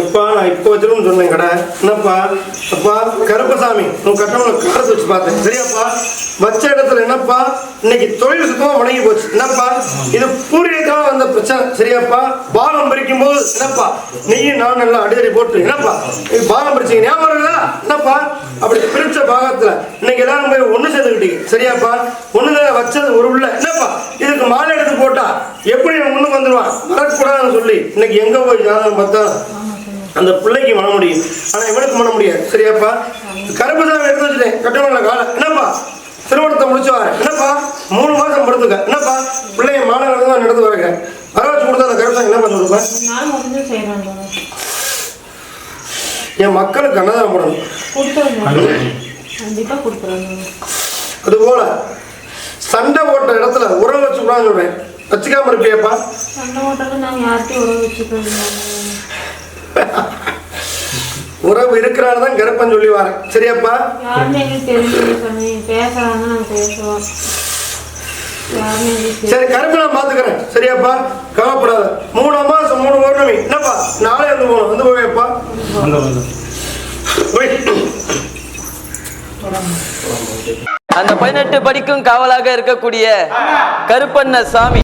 எப்பா நான் இப்போ வச்சிருக்கோம்னு சொன்னேன் கடை. என்னப்பா? அப்பா கருப்பசாமி உன் கட்டணம் காலத்து வச்சு பார்த்தேன். சரியாப்பா? வச்ச இடத்துல என்னப்பா? இன்னைக்கு தொழில் சுத்தமாக வணங்கி போச்சு. என்னப்பா? இது பூரியக்காக வந்த பிரச்சனை. சரியாப்பா? பாலம் பறிக்கும் போது என்னப்பா? நீயும் நான் நல்லா அடிதடி போட்டு என்னப்பா? இது பாலம் பறிச்சீங்க. ஞாபகம் இருக்குதா என்னப்பா? அப்படி பிரிச்ச பாகத்துல இன்னைக்கு எல்லாரும் போய் ஒண்ணு சேர்ந்துக்கிட்டீங்க சரியாப்பா? ஒண்ணுல வச்சது ஒரு உள்ள. என்னப்பா? இதுக்கு மாலை எடுத்து போட்டா எப்படி முன்னுக்கு வந்துருவான்? வரக்கூடாதுன்னு சொல்லி இன்னைக்கு எங்க போய் ஜாதகம் பார்த்தா அந்த பிள்ளைக்கு பண்ண முடியும். ஆனா இவனுக்கு பண்ண முடியாது. சரியாப்பா? கருப்புசாமி எடுத்து வச்சுட்டேன். கட்டமல்ல என்னப்பா? திருமணத்தை முடிச்சுவாரு. என்னப்பா? மூணு மாசம் படுத்துக்க. என்னப்பா? பிள்ளைய மாணவர்கள் தான் நடந்து வரங்க வர வச்சு கொடுத்தா அந்த கருப்புசாமி என்ன பண்ண கொடுப்பேன் என் மக்களுக்கு அன்னதானம் போடணும். கொடுத்துருங்க. அதுபோல சண்டை போட்ட இடத்துல உறவு வச்சு விடான்னு சொல்றேன். வச்சுக்காம இருப்பியப்பா. உறவு இருக்கிறாரு தான் கருப்பன் சொல்லி வரேன் சரியாப்பா சரி கருப்பு நான் பாத்துக்கிறேன். சரியாப்பா? கவலைப்படாத. மூணு மாசம் மூணு பௌர்ணமி. என்னப்பா? நாளே வந்து போகணும். வந்து போவேப்பா? அந்த பதினெட்டு படிக்கும் காவலாக இருக்கக்கூடிய கருப்பண்ண சாமி.